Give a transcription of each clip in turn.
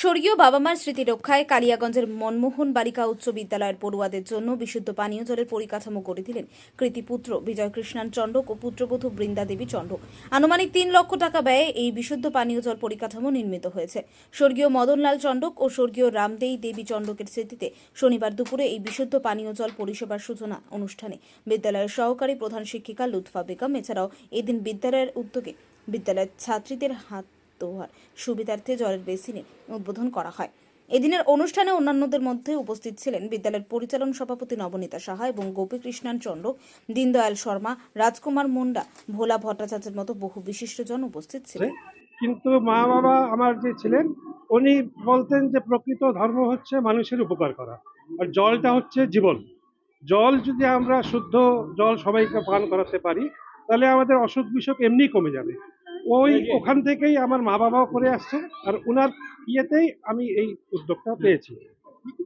স্বর্গীয় বাবা মার স্মৃতি রক্ষায় কালিয়াগঞ্জের মনমোহন বালিকা উচ্চ বিদ্যালয়ের পড়ুয়াদের জন্য বিশুদ্ধ পানীয় জলের পরিকাঠামো করে দিলেন কৃতিপুত্র বিজয় কৃষ্ণান চণ্ডক ও পুত্রবধূ বৃন্দা দেবী চণ্ডক আনুমানিক তিন লক্ষ টাকা ব্যয়ে এই বিশুদ্ধ পানীয় জল পরিকাঠামো নির্মিত হয়েছে। স্বর্গীয় মদনলাল চণ্ডক ও স্বর্গীয় রামদেই দেবী চণ্ডকের স্মৃতিতে শনিবার দুপুরে এই বিশুদ্ধ পানীয় জল পরিষেবার সূচনা অনুষ্ঠানে বিদ্যালয়ের সহকারী প্রধান শিক্ষিকা লুৎফা বেগম, এছাড়াও এদিন বিদ্যালয়ের উদ্যোগে বিদ্যালয়ের ছাত্রীদের হাত ধোয়ার সুবিধার্থে জলের বেসিনে উদ্বোধন করা হয়। এদিনের অনুষ্ঠানে অন্যান্যদের মধ্যে উপস্থিত ছিলেন বিদ্যালয়ের পরিচালন সভাপতি নবনীতা সাহা এবং গোপীকৃষ্ণান চন্দ্র, দীনদয়াল শর্মা, রাজকুমার মুন্ডা, ভোলা ভট্টাচার্যের মতো বহু বিশিষ্টজন উপস্থিত ছিলেন। কিন্তু মা বাবা আমার যে ছিলেন, উনি বলতেন যে প্রকৃত ধর্ম হচ্ছে মানুষের উপকার করা, আর জলটা হচ্ছে জীবন। জল যদি আমরা শুদ্ধ জল সবাইকে পান করাতে পারি, তাহলে আমাদের অসুখ বিসুখ এমনি কমে যাবে। ওই ওখান থেকেই আমার মা বাবাও করে আসছে আর ওনার ইয়েতেই আমি এই উদ্যোগটা পেয়েছি।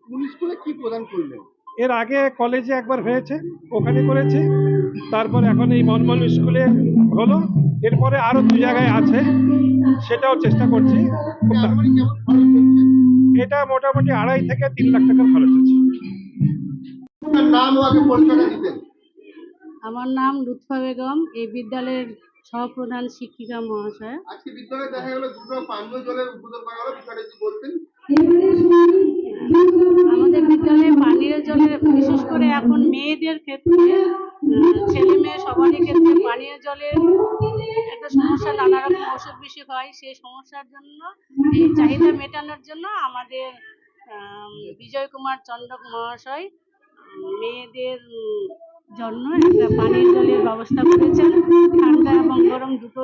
কোন স্কুলে কি প্রদান করলেন? এর আগে কলেজে একবার হয়েছে ওখানে করেছি তারপর এখন এই মনমন স্কুলে হলো এরপরে আরও দু জায়গায় আছে সেটাও চেষ্টা করছি। এটা মোটামুটি আড়াই থেকে তিন লাখ টাকার খরচ আছে আমার নাম লুৎফা বেগম এই বিদ্যালয়ের সহপ্রধান শিক্ষিকা মহাশয়। আজকে বিদ্যালয়ে দেখা গেল দুটো পানীয় জলের উদ্বোধন করা হলো। বিষয়টা কি বলতেন আমাদের বিদ্যালয়ে পানীয় জলের বিশেষ করে এখন মেয়েদের ক্ষেত্রে ছেলে মেয়ে সবারই ক্ষেত্রে পানীয় জলের একটা সমস্যা নানা রকম অসুখ বিসুখ হয়। সেই সমস্যার জন্য এই চাহিদা মেটানোর জন্য আমাদের বিজয় কুমার চন্দ্রক মহাশয় মেয়েদের জন্য একটা পানীয় জলের ব্যবস্থা করেছেন।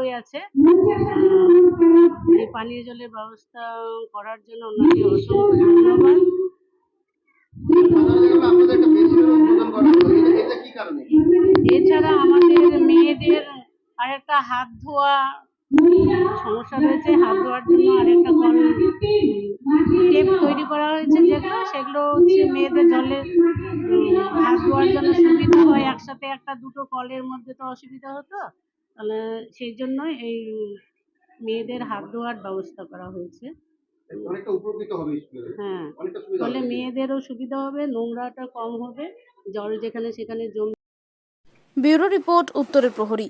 দুটোই আছে। এই পানীয় জলের ব্যবস্থা করার জন্য ওনাকে অসংখ্য ধন্যবাদ। একটা এছাড়া আমাদের মেয়েদের আরেকটা হাত ধোয়া সমস্যা রয়েছে। হাত ধোয়ার জন্য আরেকটা কল টেপ তৈরি করা হয়েছে যেগুলো। সেগুলো হচ্ছে মেয়েদের জলে হাত ধোয়ার জন্য সুবিধা হয়। একসাথে একটা দুটো কলের মধ্যে তো অসুবিধা হতো। তাহলে সেই জন্য এই মেয়েদের হাত ধোয়ার ব্যবস্থা করা হয়েছে। অনেকটা উপকৃত হবে হ্যাঁ তাহলে ফলে মেয়েদেরও সুবিধা হবে নোংরাটা কম হবে জল যেখানে সেখানে জমে ব্যুরো রিপোর্ট উত্তরের প্রহরী।